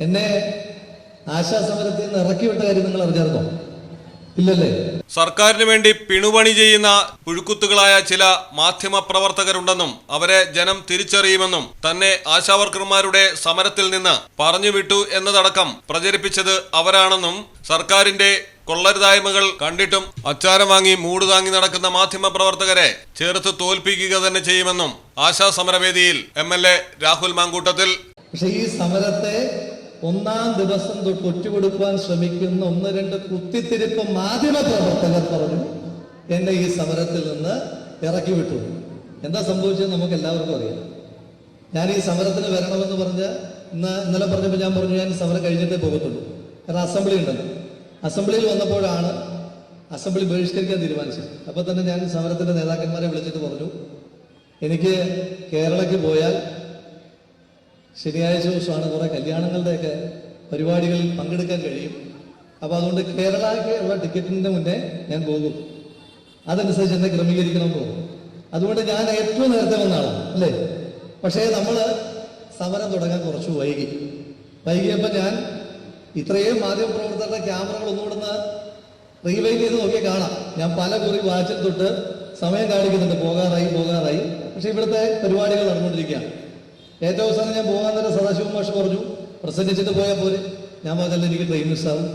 എന്നെ ആശാസമരത്തിൽ നിന്ന് ഇറക്കിവിട്ട കാര്യം നിങ്ങൾ അറിഞ്ഞായിരുന്നോ? ഇല്ലല്ലേ? സർക്കാരിന് വേണ്ടി പിണുപണി ചെയ്യുന്ന പുഴുക്കുത്തുകളായ ചില മാധ്യമ പ്രവർത്തകരുണ്ടെന്നും അവരെ ജനം തിരിച്ചറിയുമെന്നും തന്നെ ആശാവർക്കർമാരുടെ സമരത്തിൽ നിന്ന് പറഞ്ഞു വിട്ടു എന്നതടക്കം പ്രചരിപ്പിച്ചത് അവരാണെന്നും സർക്കാരിന്റെ കൊള്ളരുതായ്മകൾ കണ്ടിട്ടും അച്ചാരം വാങ്ങി മൂട് താങ്ങി നടക്കുന്ന മാധ്യമ പ്രവർത്തകരെ ചേർത്ത് തോൽപ്പിക്കുക തന്നെ ചെയ്യുമെന്നും ASHA സമരവേദിയിൽ M L A Rahul Mamkootathil പക്ഷേ ഈ സമരത്തെ ഒന്നാം ദിവസം തൊട്ട് ഒറ്റുകൊടുക്കുവാൻ ശ്രമിക്കുന്ന ഒന്ന് രണ്ട് കുത്തിത്തിരിപ്പ് മാധ്യമ പ്രവർത്തകർ പറഞ്ഞു എന്നെ ഈ സമരത്തിൽ നിന്ന് ഇറക്കി വിട്ടു. എന്താ സംഭവിച്ചത് നമുക്ക് എല്ലാവർക്കും അറിയാം. ഞാൻ ഈ സമരത്തിന് വരണമെന്ന് പറഞ്ഞ് ഇന്ന് ഇന്നലെ പറഞ്ഞപ്പോൾ ഞാൻ പറഞ്ഞു ഞാൻ സമരം കഴിഞ്ഞിട്ടേ പോകത്തുള്ളൂ. കാരണം അസംബ്ലി ഉണ്ടല്ലോ. അസംബ്ലിയിൽ വന്നപ്പോഴാണ് അസംബ്ലി ബഹിഷ്കരിക്കാൻ തീരുമാനിച്ചത്. അപ്പോൾ തന്നെ ഞാൻ സമരത്തിന്റെ നേതാക്കന്മാരെ വിളിച്ചിട്ട് പറഞ്ഞു എനിക്ക് കേരളയ്ക്ക് പോയാൽ ശനിയാഴ്ച ദിവസമാണ് കുറേ കല്യാണങ്ങളുടെയൊക്കെ പരിപാടികളിൽ പങ്കെടുക്കാൻ കഴിയും. അപ്പോൾ അതുകൊണ്ട് കേരളയ്ക്ക് ഉള്ള ടിക്കറ്റിന്റെ മുന്നേ ഞാൻ പോകും. അതനുസരിച്ച് എന്നെ ക്രമീകരിക്കണം പോകും. അതുകൊണ്ട് ഞാൻ ഏറ്റവും നേരത്തെ വന്ന ആളാണ് അല്ലേ? പക്ഷേ നമ്മൾ സമരം തുടങ്ങാൻ കുറച്ച് വൈകി. വൈകിയപ്പോൾ ഞാൻ ഇത്രയും മാധ്യമപ്രവർത്തകരുടെ ക്യാമറകൾ ഒന്നുകൂടെ റീവൈൻഡ് ചെയ്ത് നോക്കിയാൽ കാണാം. ഞാൻ പല കുറി വാച്ചിൽ തൊട്ട് സമയം കാണിക്കുന്നുണ്ട്. പോകാറായി പോകാറായി. പക്ഷേ ഇവിടുത്തെ പരിപാടികൾ നടന്നുകൊണ്ടിരിക്കുകയാണ്. ഏറ്റവും അവസാനം ഞാൻ പോകാൻ നേരം സദാശിവം മാഷ് പറഞ്ഞു. പ്രസംഗിച്ചിട്ട് പോയാൽ പോലെ ഞാൻ പറഞ്ഞല്ല എനിക്ക് ട്രെയിൻ മിസ്സാവും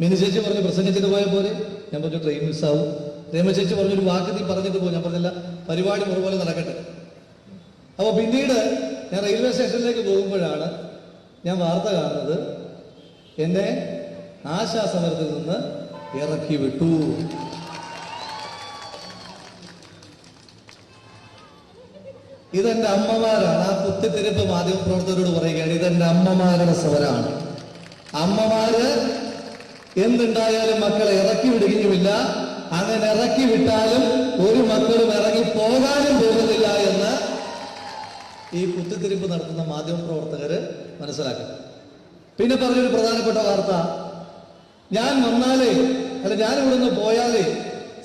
മിനി ചേച്ചി പറഞ്ഞു പ്രസംഗിച്ചിട്ട് പോയാൽ പോലെ ഞാൻ പറഞ്ഞു ട്രെയിൻ മിസ്സാവും രേമ ചേച്ചി പറഞ്ഞു ഒരു വാക്ക് പറഞ്ഞിട്ട് പോകും ഞാൻ പറഞ്ഞില്ല പരിപാടി ഒരുപോലെ നടക്കട്ടെ. അപ്പോൾ പിന്നീട് ഞാൻ റെയിൽവേ സ്റ്റേഷനിലേക്ക് പോകുമ്പോഴാണ് ഞാൻ വാർത്ത കാണുന്നത്. എന്നെ ആശാസമരത്തിൽ നിന്ന് ഇറക്കി വിട്ടു ഇതെന്റെ അമ്മമാരാണ്. ആ കുത്തിത്തിരിപ്പ് മാധ്യമപ്രവർത്തകരോട് പറയുകയാണ് ഇതെന്റെ അമ്മമാരുടെ സ്വരാണ് അമ്മമാര് എന്തുണ്ടായാലും മക്കളെ ഇറക്കി വിടുകയുമില്ല. അങ്ങനെ ഇറക്കി വിട്ടാലും ഒരു മക്കളും ഇറങ്ങി പോകാനും പോകുന്നില്ല എന്ന് ഈ കുത്തിത്തിരിപ്പ് നടത്തുന്ന മാധ്യമപ്രവർത്തകര് മനസ്സിലാക്കി. പിന്നെ പറഞ്ഞൊരു പ്രധാനപ്പെട്ട വാർത്ത. ഞാൻ വന്നാലേ അല്ല ഞാൻ ഇവിടുന്ന് പോയാലേ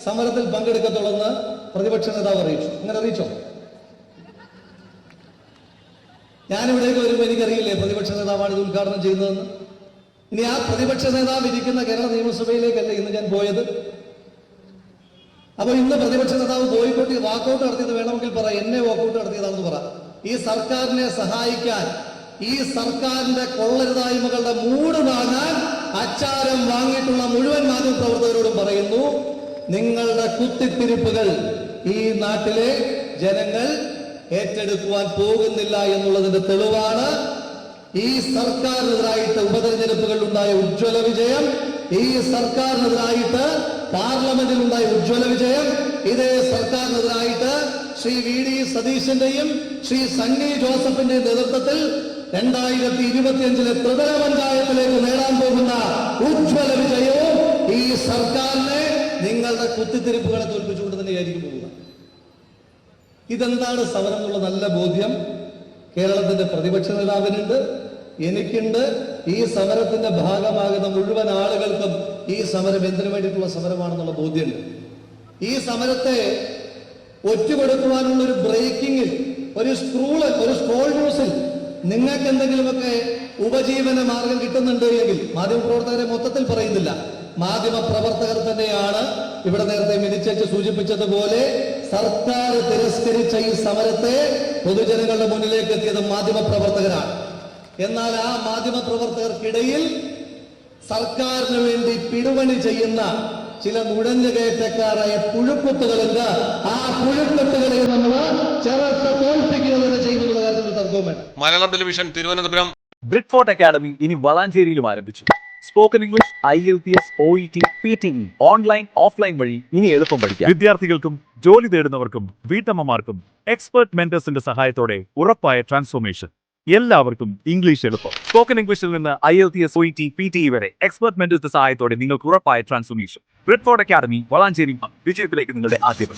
സമരത്തിൽ പങ്കെടുക്കത്തുള്ളെന്ന് പ്രതിപക്ഷ നേതാവ് അറിയിച്ചു. അങ്ങനെ അറിയിച്ചോ? ഞാൻ ഇവിടേക്ക് വരുമ്പോൾ എനിക്കറിയില്ലേ പ്രതിപക്ഷ നേതാവാണ് ഇത് ഉദ്ഘാടനം ചെയ്യുന്നതെന്ന്? ഇനി ആ പ്രതിപക്ഷ നേതാവ് ഇരിക്കുന്ന കേരള നിയമസഭയിലേക്കല്ല ഇന്ന് ഞാൻ പോയത്. അപ്പൊ ഇന്ന് പ്രതിപക്ഷ നേതാവ് ബോയ്ക്കോട്ട് വാക്കൗട്ട് നടത്തിയത് വേണമെങ്കിൽ പറ എന്നെ വാക്കൗട്ട് നടത്തിയതാണെന്ന് പറ. ഈ സർക്കാരിനെ സഹായിക്കാൻ ഈ സർക്കാരിന്റെ കൊള്ളരുതായ്മകളുടെ മൂട് വാങ്ങാൻ അച്ചാരം വാങ്ങിയിട്ടുള്ള മുഴുവൻ മാധ്യമ പ്രവർത്തകരോടും പറയുന്നു നിങ്ങളുടെ കുത്തിത്തിരിപ്പുകൾ ഈ നാട്ടിലെ ജനങ്ങൾ ഏറ്റെടുക്കുവാൻ പോകുന്നില്ല എന്നുള്ളതിന്റെ തെളിവാണ് ഈ സർക്കാരിനെതിരായിട്ട് ഉപതെരഞ്ഞെടുപ്പുകളിൽ ഉണ്ടായ ഉജ്ജ്വല വിജയം ഈ സർക്കാരിനെതിരായിട്ട് പാർലമെന്റിൽ ഉണ്ടായ ഉജ്ജ്വല വിജയം ഇതേ സർക്കാരിനെതിരായിട്ട് ശ്രീ വി ഡി സതീശന്റെയും ശ്രീ സണ്ണി ജോസഫിന്റെയും നേതൃത്വത്തിൽ രണ്ടായിരത്തി ഇരുപത്തിയഞ്ചിലെ ത്രിതല പഞ്ചായത്തിലേക്ക് നേടാൻ പോകുന്ന ഉജ്ജ്വല വിജയവും ഈ സർക്കാരിനെ നിങ്ങളുടെ കുത്തിത്തിരിപ്പുകളെ തോൽപ്പിച്ചുകൊണ്ട് തന്നെയായിരിക്കും പോവുക. ഇതെന്താണ് സമരം എന്നുള്ള നല്ല ബോധ്യം? കേരളത്തിന്റെ പ്രതിപക്ഷ നേതാവിനുണ്ട്. എനിക്കുണ്ട്. ഈ സമരത്തിന്റെ ഭാഗമാകുന്ന മുഴുവൻ ആളുകൾക്കും ഈ സമരം എന്തിനു വേണ്ടിയിട്ടുള്ള സമരമാണെന്നുള്ള ബോധ്യമുണ്ട്. ഈ സമരത്തെ ഒറ്റുകൊടുക്കുവാനുള്ള ഒരു ബ്രേക്കിങ്ങിൽ ഒരു സ്ക്രൂൾ ഒരു സ്കോൾ ന്യൂസിൽ നിങ്ങൾക്ക് എന്തെങ്കിലുമൊക്കെ ഉപജീവന മാർഗം കിട്ടുന്നുണ്ട് എങ്കിൽ മാധ്യമപ്രവർത്തകരെ മൊത്തത്തിൽ പറയുന്നില്ല. മാധ്യമ പ്രവർത്തകർ തന്നെയാണ് ഇവിടെ നേരത്തെ മിനിച്ചേച്ച് സൂചിപ്പിച്ചതുപോലെ സർക്കാർ തിരസ്കരിച്ച ഈ സമരത്തെ പൊതുജനങ്ങളുടെ മുന്നിലേക്ക് എത്തിയത് മാധ്യമ പ്രവർത്തകരാണ്. എന്നാൽ ആ മാധ്യമ പ്രവർത്തകർക്കിടയിൽ സർക്കാരിന് വേണ്ടി പിടുവണി ചെയ്യുന്ന ചില നുഴഞ്ഞുകയറ്റക്കാരായ പുഴുക്കുത്തുകളുണ്ട്. ആ പുഴുക്കുത്തുകളെ നമ്മൾ ചേർത്ത് തോൽപ്പിക്കുക തന്നെ ചെയ്യുന്നുള്ള കാര്യത്തിൽ തർക്കവും മലയാളം ടെലിവിഷൻ തിരുവനന്തപുരം. ബ്രിഡ്ഫോർട്ട് അക്കാദമി ഇനി വളാഞ്ചേരിയിലും ആരംഭിച്ചു. Spoken English I L P S O E T P T online offline വഴി ഇനി എളുപ്പം പഠിക്കാം. വിദ്യാർത്ഥികൾക്കും ജോലി തേടുന്നവർക്കും വീട്ടമ്മമാർക്കും എക്സ്പെർട്ട് മെന്റേഴ്സിന്റെ സഹായത്തോടെ ഉറപ്പായ ട്രാൻസ്ഫോർമേഷൻ എല്ലാവർക്കും ഇംഗ്ലീഷ് എളുപ്പം. സ്പോക്കൺ ഇംഗ്ലീഷിൽ നിന്ന് I L T S O T P T വരെ എക്സ്പെർട്ട് മെന്റേഴ്സിന്റെ സഹായത്തോടെ നിങ്ങൾക്ക് ഉറപ്പായ ട്രാൻസ്ഫോർമേഷൻ ബ്രിഡ്ഫോർഡ് അക്കാദമി വളാഞ്ചേരി വിജയത്തിലേക്ക് നിങ്ങളുടെ ആദ്യം